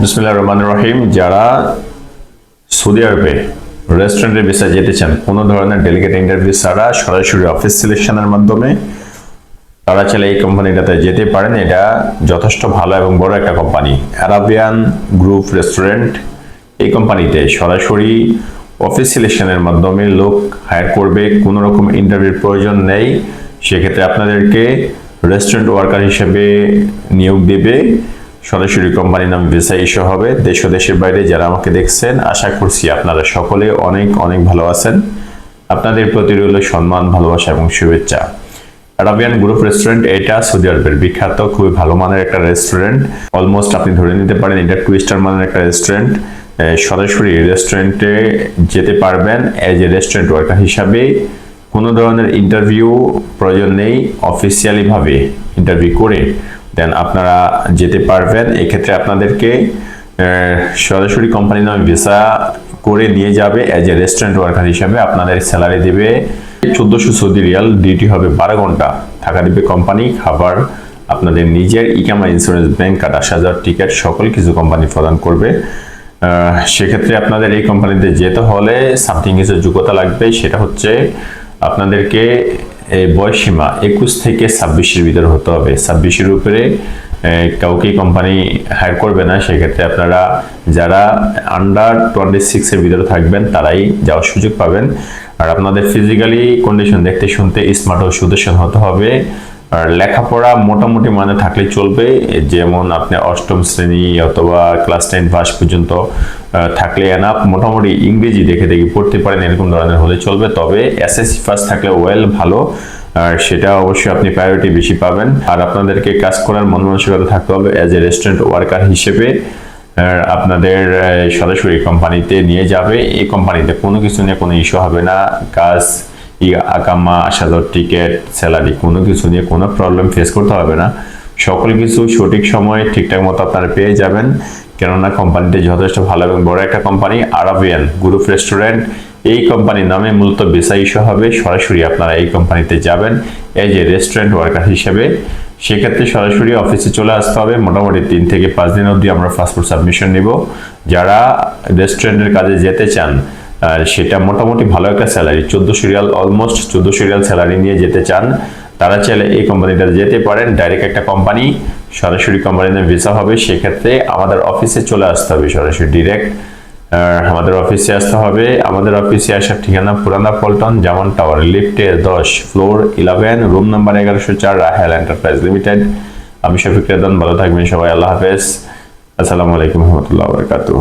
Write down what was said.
বিসমুল্লাহ রহমান রহিম, যারা সৌদি আরবে রেস্টুরেন্টের ভিসা যেতে চান, কোনো ধরনের ডেলিগেট ইন্টারভিউ ছাড়া সরাসরি অফিস সিলেকশনের মাধ্যমে তারা চাইলে এই কোম্পানিটাতে যেতে পারেন। এটা যথেষ্ট ভালো এবং বড় একটা কোম্পানি অ্যারাবিয়ান গ্রুপ রেস্টুরেন্ট এই কোম্পানিতে সরাসরি অফিস সিলেকশনের মাধ্যমে লোক হায়ার করবে, কোনো রকম ইন্টারভিউর প্রয়োজন নেই। সেক্ষেত্রে আপনাদেরকে রেস্টুরেন্ট ওয়ার্কার হিসেবে নিয়োগ দেবে। সরাসরি কোম্পানির নাম ভিসা ইস্যু হবে। দেশ দেশের বাইরে যারা আমাকে দেখছেন, আশা করছি আপনারা সকলে অনেক অনেক ভালো আছেন। আপনাদের প্রতি রইল সম্মান, ভালোবাসা এবং শুভেচ্ছা। আরাবিয়ান গ্রুপ রেস্টুরেন্ট এটা সৌদি আরবের বিখ্যাত, খুবই ভালো মানের একটা রেস্টুরেন্ট অলমোস্ট আপনি ধরে নিতে পারেন, এটা টু স্টার মানের একটা রেস্টুরেন্ট সরাসরি রেস্টুরেন্টে যেতে পারবেন এজ এ রেস্টুরেন্ট ওয়ার্কার হিসাবে। কোনো ধরনের ইন্টারভিউ প্রয়োজন নেই অফিসিয়ালিভাবে ইন্টারভিউ করে দেন আপনারা যেতে পারবেন। এক্ষেত্রে আপনাদেরকে সরাসরি কোম্পানির নামে ভিসা করে নিয়ে যাবে অ্যাজ এ রেস্টুরেন্ট ওয়ার্কার হিসাবে আপনাদের স্যালারি দেবে। চোদ্দশো সৌদি রিয়াল ডিউটি হবে বারো ঘণ্টা। থাকা দিবে কোম্পানি খাবার, আপনাদের নিজের ইকামা ইন্স্যুরেন্স ব্যাংক কার্ড যাওয়ার টিকিট সকল কিছু কোম্পানি প্রদান করবে। সেক্ষেত্রে আপনাদের এই কোম্পানিতে যেতে হলে সামথিং কিছু যোগ্যতা লাগবে, সেটা হচ্ছে আপনাদেরকে বয়স সীমা একুশ থেকে ছাব্বিশের ভিতরে হতে হবে। ছাব্বিশের উপরে কাউকে কোম্পানি হায়ার করবে না। সেক্ষেত্রে আপনারা যারা আন্ডার টোয়েন্টি সিক্সের ভিতরে থাকবেন, তারাই যাওয়ার সুযোগ পাবেন। আর আপনাদের ফিজিক্যালি কন্ডিশন দেখতে শুনতে স্মার্ট ও সুদর্শন হতে হবে। আর লেখাপড়া মোটামুটি মানে থাকলে চলবে, যেমন আপনি অষ্টম শ্রেণি অথবা ক্লাস টেন পাস পর্যন্ত থাকলে এনাফ মোটামুটি ইংরেজি দেখে দেখে পড়তে পারেন, এরকম ধরনের হলে চলবে। তবে এসএসসি ফার্স্ট থাকলে ওয়েল ভালো। আর সেটা অবশ্যই আপনি প্রায়োরিটি বেশি পাবেন। আর আপনাদেরকে কাজ করার মন মানসিকতা থাকতে হবে অ্যাজ এ রেস্টুরেন্ট ওয়ার্কার হিসেবে। আপনাদের সরাসরি কোম্পানিতে নিয়ে যাবে। এই কোম্পানিতে কোনো কিছু নিয়ে কোনো ইস্যু হবে না। কাজ আকামা আসা যাওয়ার টিকিট স্যালারি কোনো কিছু নিয়ে কোনো প্রবলেম ফেস করতে হবে না। সকল কিছু সঠিক সময়ে ঠিকঠাক মতো আপনারা পেয়ে যাবেন। কেননা কোম্পানিটি যথেষ্ট ভালো এবং বড় একটা কোম্পানি আরাবিয়ান গ্রুপ রেস্টুরেন্ট এই কোম্পানির নামে মূলত ভিসা ইস্যু হবে। সরাসরি আপনারা এই কোম্পানিতে যাবেন এই যে রেস্টুরেন্ট ওয়ার্কার হিসেবে। সেক্ষেত্রে সরাসরি অফিসে চলে আসতে হবে। মোটামুটি তিন থেকে পাঁচ দিন অবধি আমরা পাসপোর্ট সাবমিশন নিব। যারা রেস্টুরেন্টের কাজে যেতে চান আর সেটা মোটামুটি ভালো একটা স্যালারি চোদ্দোশো রিয়াল অলমোস্ট চোদ্দোশো রিয়াল স্যালারি নিয়ে যেতে চান, তারা চাইলে এই কোম্পানিটাতে যেতে পারেন। ডাইরেক্ট একটা কোম্পানি সরাসরি কোম্পানিতে ভিসা হবে, সেক্ষেত্রে আমাদের অফিসে চলে আসতে হবে সরাসরি ডিরেক্ট আমাদের অফিসে আসতে হবে। আমাদের অফিসে আসার ঠিকানা পুরানা পল্টন যেমন টাওয়ার লিফটে দশ ফ্লোর ইলেভেন রুম নাম্বার এগারোশো চার, রাহেল এন্টারপ্রাইজ লিমিটেড আমি শফিক রেদন, ভালো থাকবেন সবাই, আল্লাহ হাফেজ। আসসালামু আলাইকুম, রহমতুল্লাহ, বরকাতুহ।